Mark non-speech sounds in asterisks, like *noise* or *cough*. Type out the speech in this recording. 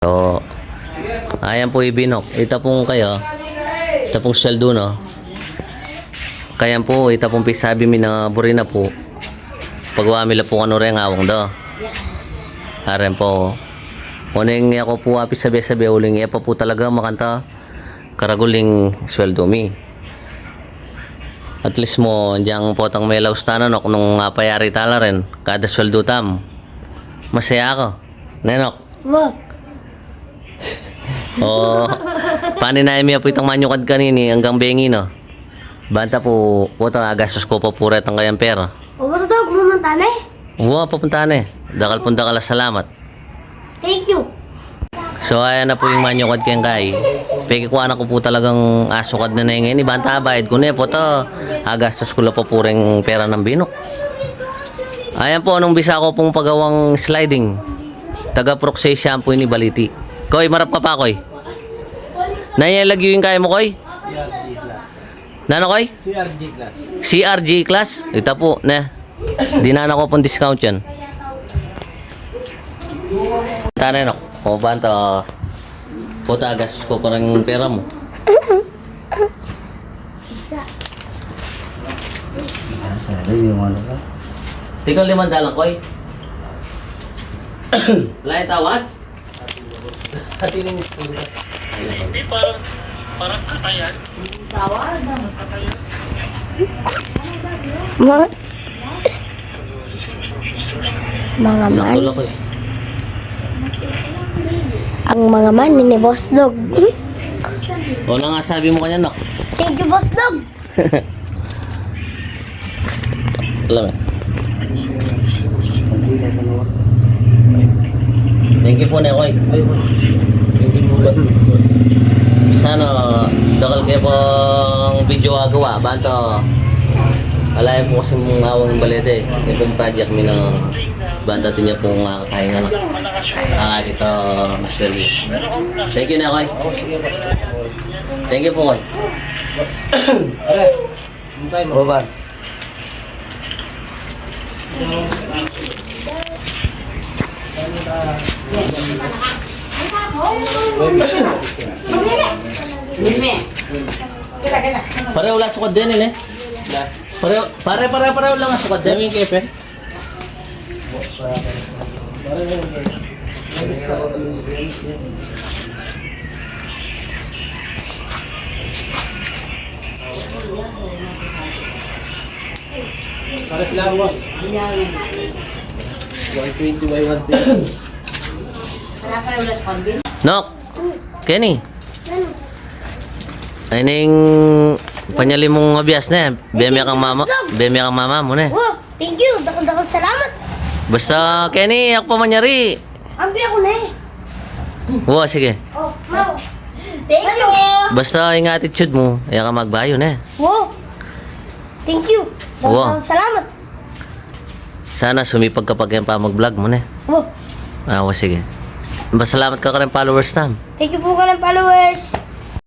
So, ayan po ibinok. Ito pong kayo. Ito pong sweldo, no? Kaya po, ito pong pisabi mi na buri na po. Pagawa mila po ano rin awang do. Aren po. Uning ako po api sabi-sabi uling iya pa po talaga makanta karaguling sweldo mi. At least mo, diyang potang may laustana nok nung nga payari tala rin. Kada sweldo tam. Masaya ako. Nenok. Wag. Oo. Paano na imi po itong manyukad kanini hanggang bengi no? Banta po, puta nga gastos ko pa puret ang kayang pera. O ba daw kumamanta na eh? Uwa, papuntahan eh. Dakal punta ka lang salamat. Thank you. So, ayan na po yung manyukad kayang kay. Peki ko anak ko po talagang asukad na na yung ngayon. Banta, bayad ko na eh. Puta, agastos ko lang po puring pera ng binok. Ayan po, anong bisa ko pong pagawang sliding. Taga Proxy Shampoo ni Baliti. Koy, marap ka pa, Koy. Nayalagyo yung kaya mo, Koy? Nano, Koy? CRG class. CRG class? Ito po, na. Dinana ko pong discount yan. Tanay no, kung ba ito, puta gastos ko pa ng pera mo. Ano yung ano ka? Tinggal limang dalang, *coughs* koy. Lain tawad? Pati ng school. Mga... Mga man. koy. Ang mga man ni Boss Dog. O na nga sabi mo kanya, no? Thank you, Boss Dog. *laughs* Alam mo. Thank you po na, koy. Sana, dakal kayo pong video agawa. Banto, alayan po kasi mong awang balete. Yung pong project mi na banta niya pong uh, kakain na. Ah, dito, Mas Welly. Thank you na, koy. Thank you po, koy. Are, tayo mo? Baba. Pareho wala sukad din, eh. Pareho, pare, pare, pareho lang ang sukad din. Daming kepe. Para sila ang boss. 120 by 110. Nok, Kenny. Ay ning panyali mong abiyas na. Beme kang mama, beme kang mama mo na. Wow, thank you. Dakal-dakal salamat. Basta Kenny, ako pa manyari. Ambi ako na eh. Oo, sige. Oh, wow. Thank you. Basta yung attitude mo, kaya ka magbayo na. Wow. Thank you. Dakal-dakal salamat. Sana sumipag kapag yan pa mag-vlog mo na. Wow. Ah, oo, sige. Basta salamat ka ka rin followers tam. Thank you po ka ng followers.